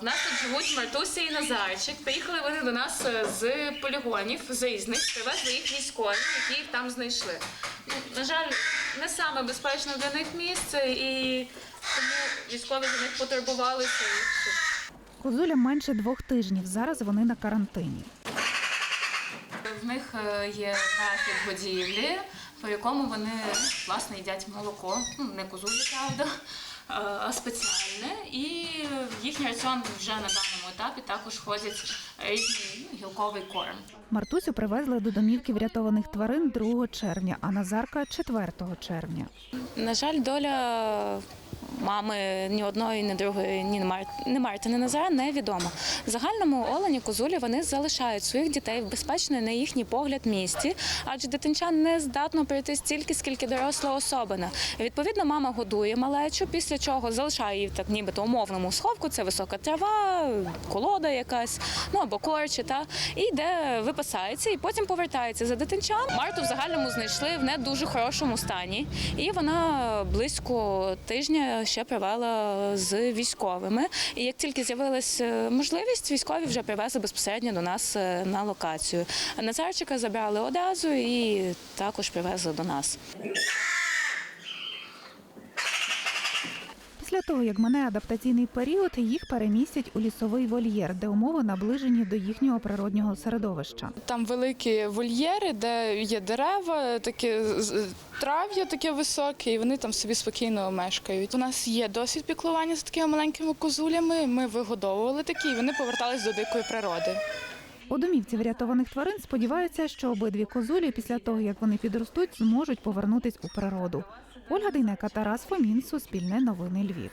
В нас тут живуть Мартуся і Назарчик. Приїхали вони до нас е, з полігонів, з різних, привезли їх військові, які їх там знайшли. На жаль, не саме безпечне для них місце, і тому військові за них потурбувалися. Козулям менше двох тижнів. Зараз вони на карантині. В них е, є графік годівлі, по якому вони власне їдять молоко, ну не козулі, правда, е, а спеціальне. І їхній раціон вже на даному етапі також входять різні ну, гілковий корм. Мартусю привезли до домівки врятованих тварин 2 червня, а Назарка 4 червня. На жаль, доля мами ні одної, ні другої, ні Мар... ні Марти, ні Назара невідома. В загальному олені козулі вони залишають своїх дітей в безпечній на їхній погляд місці, адже дитинча не здатно пройти стільки, скільки доросла особина. Відповідно, мама годує малечу, після чого залишає її так нібито умовному сховку. Це висока трава, колода якась, ну або корчі, та і йде випасається, і потім повертається за дитинчам. Марту в загальному знайшли в не дуже хорошому стані, і вона близько тижня ще провела з військовими. І як тільки з'явилася можливість, військові вже привезли безпосередньо до нас е, на локацію. Назарчика забрали одразу і також привезли до нас. Після того, як мине адаптаційний період, їх перемістять у лісовий вольєр, де умови наближені до їхнього природнього середовища. Там великі вольєри, де є дерева, таке з- трав'я таке високе, і вони там собі спокійно мешкають. У нас є досвід піклування з такими маленькими козулями. Ми вигодовували такі, і вони повертались до дикої природи. У домівці врятованих тварин сподіваються, що обидві козулі після того, як вони підростуть, зможуть повернутись у природу. Ольга Дейнека, Тарас Фомін, Суспільне новини Львів.